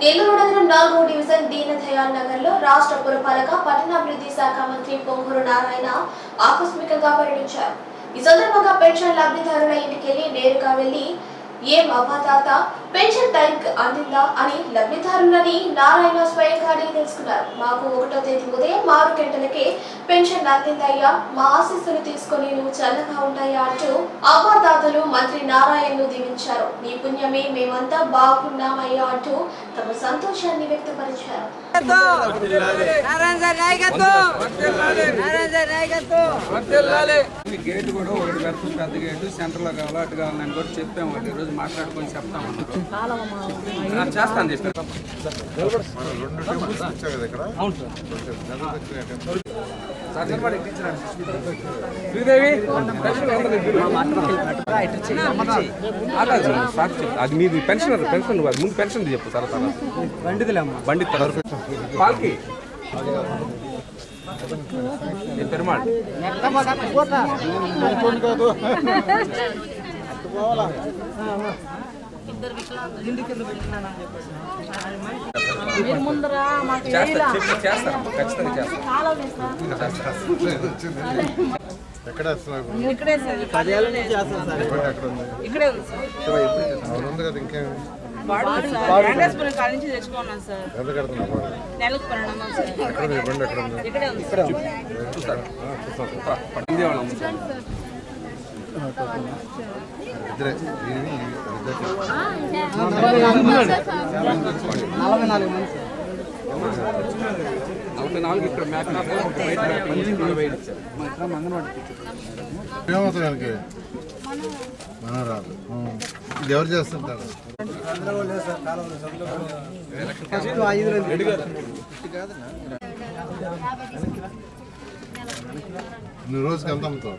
నెల్లూరు నగరం నాలుగో డివిజన్ దీనదయాల్ నగర్లో రాష్ట్ర పురపాలక పట్టణాభివృద్ధి శాఖ మంత్రి పొంగూరు నారాయణ ఆకస్మికంగా పర్యటించారు ఈ సందర్భంగా పెన్షన్ లబ్ధిదారుల ఇంటికెళ్ళి నేరుగా వెళ్ళి ఏం అవ్వదాత పెన్షన్ టైంకి అందిందా? అని లబ్ధిదారులని నారాయణ స్వయంగా అడిగి తెలుసుకున్నారు. మాకు ఒకటో తేదీ ఉదయం ఆరు గంటలకే పెన్షన్ అందిందయ్యా. మా ఆశీస్సులు తీసుకొని నువ్వు చల్లగా ఉంటాయా? అంటూ అవ్వదాతలు మంత్రి నారాయణను దీవించారు. నీ పుణ్యమే మేమంతా బాగున్నామయ్యా అంటూ తమ సంతోషాన్ని వ్యక్తపరిచారు. ఈ గేట్ కూడా ఒకటి పెద్ద పెద్ద గేటు. సెంటర్లో కావాలి అటు కావాలని కూడా చెప్పాము. వాళ్ళు ఈరోజు మాట్లాడుకొని చెప్తామన్నారు ఆ, చేస్తాను రెండు ఇక్కడ. Sir sir sir, sir. అది మీది పెన్షన్ పెన్షన్ ముందు పెన్షన్ చెప్పు సార్ తర్వాత బండి తర్వాత పాల్కి. ఏ పెరుమాళ్ మీరు ముందర మాకు ఎక్కడ ఇక్కడే ఇక్కడే ఉంది సార్. కదా ఇంకేం వాడు సార్ వెంకటేశ్వరం కాడ నుంచి తెచ్చుకున్నాను సార్. ఎంత కడుతున్నారు బాగా? నెలకు నలభై నాలుగు ఇక్కడ ఇచ్చారు ఏమవుతుంది దానికి మనం రాదు ఇది ఎవరు చేస్తుంటారు నువ్వు రోజుకి ఎంత అమ్ముతావు?